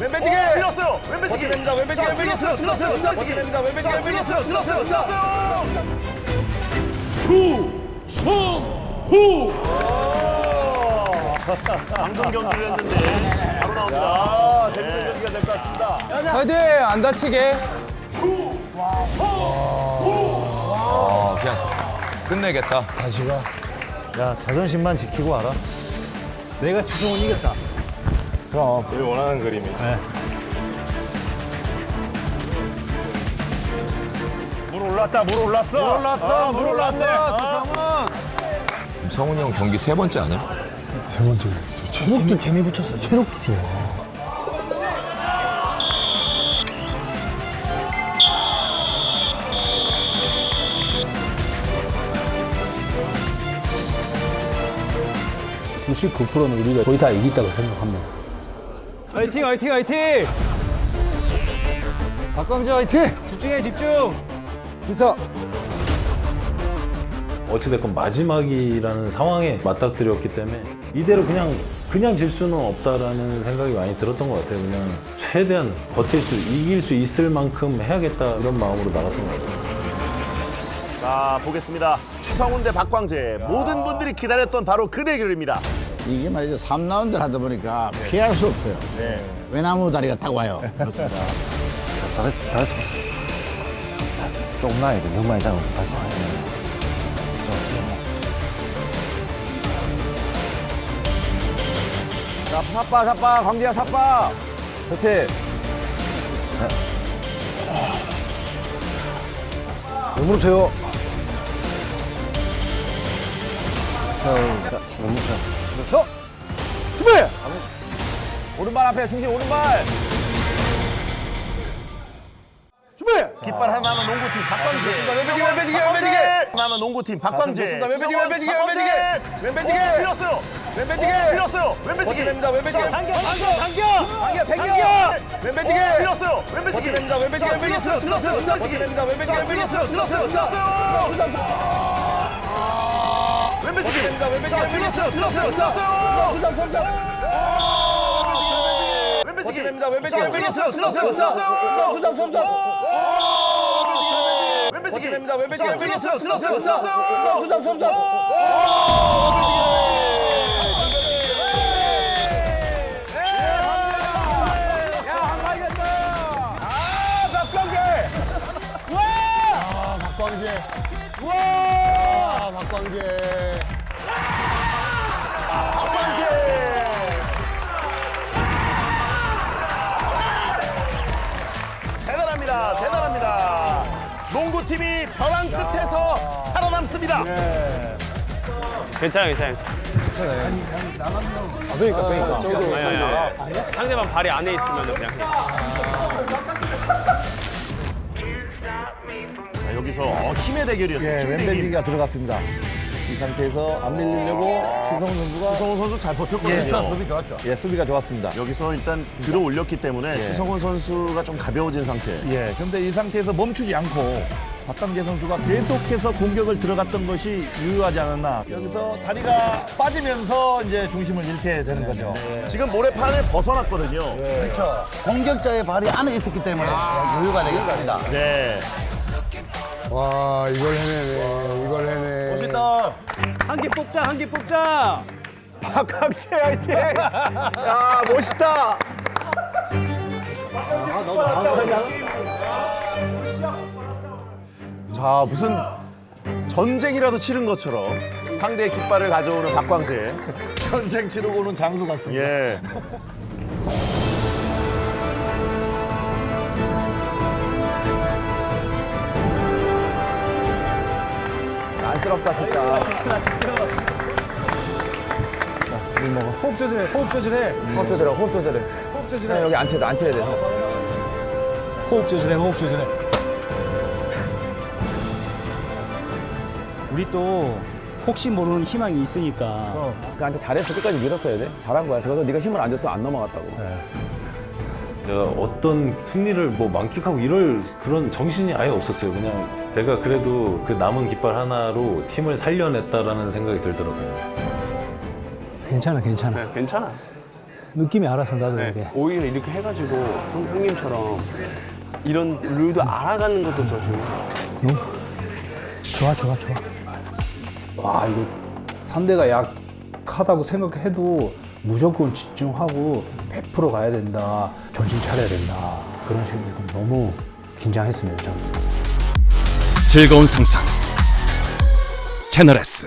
왼배지기 밀었어요. 왼배지기. 버텨냅니다 왼배지기 자, 왼배지기 들었어요. 들었어요. 왼배지기. 버텨냅니다 왼배지기 자, 왼배지기 들었어요. 들었어요. 들었어요. 추성후 방금 경기를 했는데 바로 나옵니다. 아 재밌는 경기가 될 것 같습니다 화이팅! 안 다치게. 그냥 끝내겠다. 다시 가 야 자존심만 지키고 와라 내가 추성훈 이겼다. 제일 원하는 그림이. 물 올랐다 물 올랐어. 올랐어, 물 올랐어, 추성훈. 성훈이 형 경기 세 번째 아니야? 체력도 재미 붙였어 체력도 좋아. 는 우리가 거의 다 이겼다고 생각합니다. 화이팅, 화이팅, 화이팅! 박광재 화이팅 집중해, 집중! 인사 어찌됐건 마지막이라는 상황에 맞닥뜨렸기 때문에 이대로 그냥 그냥 질 수는 없다라는 생각이 많이 들었던 것 같아요. 그냥 최대한 버틸 수 이길 수 있을 만큼 해야겠다 이런 마음으로 나갔던 것 같아요. 자, 보겠습니다. 추성훈 대 박광재. 모든 분들이 기다렸던 바로 그 대결입니다. 이게 말이죠. 3라운드를 하다 보니까 피할 수 없어요. 네. 외나무 다리가 딱 와요. 그렇습니다. 다시 다시 조금 나야 돼 너무 많이 잡으면 다시 자, 삽바, 삽바, 광재야, 삽바. 그렇지. 무릎 세워 자 세워 그래서 준비 오른발 앞에 중심, 오른발. 준비 깃발 하나 남은 농구팀 박광재. 왼배지기, 왼배지기! 왼배지기. 남은 농구팀 박광재. 왼배지기, 왼배지기! 왼배지기. 왼배지기. 오, 밀었어요. 왼배지기. 오, 밀었어요. 왼배지기. 버텨냅니다 왼배지기 당겨, 당겨, 당겨! 당겨, 당겨! 왼배지기 오, 밀었어요. 왼배지기. 버텨냅니다 왼배지기 자, 왼배지기 들었어요. 들었어요. 왼배지기. 버텨냅니다 왼배지기 들었어요. 들었어요. 들었어요. 왼배지기 자, 들었어요. 들었어요. 들었어요. 왼배지기. 버텨냅니다 왼배지기 자, 왼배지기 들었어요. 들었어요. 들었어요. 수장 수장 왼배지기 자, 들었어요. 들었어요. 들었어요. 수장 수장! 아, 박광재! 아 박광재 우와 박광재 대단합니다. 대단합니다. 농구팀이 벼랑 끝에서 살아남습니다. 괜찮아, 괜찮아. 그러니까, 그러니까. 아니, 아니, 아니. 상대방 발이 안에 있으면 그냥 여기서 어, 힘의 대결이었어요. 예 힘의 대결. 왼배지기가 들어갔습니다 이 상태에서 안 밀리려고 추성훈 선수가 추성훈 선수 잘 버텼거든요. 예, 수비 좋았죠. 예, 수비가 좋았습니다. 여기서 일단 들어 올렸기 때문에 추성훈 선수가 좀 가벼워진 상태. 예, 근데 이 상태에서 멈추지 않고 박광재 선수가 계속해서 공격을 들어갔던 것이 유효하지 않았나. 여기서 다리가 빠지면서 이제 중심을 잃게 되는 거죠. 지금 모래판을 벗어났거든요. 그렇죠. 공격자의 발이 안에 있었기 때문에 여유가 되겠습니다. 네. 와, 이걸 해내네. 이걸 해내. 멋있다. 한 개 뽑자, 한 개 뽑자. 박광재 화이팅! 야, 멋있다. 자, 무슨 전쟁이라도 치른 것처럼 상대의 깃발을 가져오는 박광재. 전쟁 치르고 오는 장수 같습니다. 예. 안쓰럽다, 진짜. 호흡 조절해, 호흡 조절해. 호흡 조절해, 호흡 조절해. 호흡 조절해. 여기 앉혀야 돼, 앉혀야 돼. 호흡 조절해, 호흡 조절해. 우리 또 혹시 모르는 희망이 있으니까 그러니까 잘했어, 끝까지 밀었어야 돼. 잘한 거야. 그래서 네가 힘을 안 줬으면 안 넘어갔다고. 제가 어떤 승리를 뭐 만끽하고 이럴 그런 정신이 아예 없었어요. 그냥 제가 그래도 그 남은 깃발 하나로 팀을 살려냈다라는 생각이 들더라고요. 괜찮아 괜찮아 네, 괜찮아. 느낌이 알아서 나도 네. 이게 오히려 이렇게 해가지고 형, 형님처럼 이런 룰도 알아가는 것도 더 중요해요. 좋아 좋아 좋아. 와 이거 상대가 약하다고 생각해도 무조건 집중하고 100% 가야 된다. 정신 차려야 된다. 그런 식으로 너무 긴장했습니다 저는. 즐거운 상상. 채널 S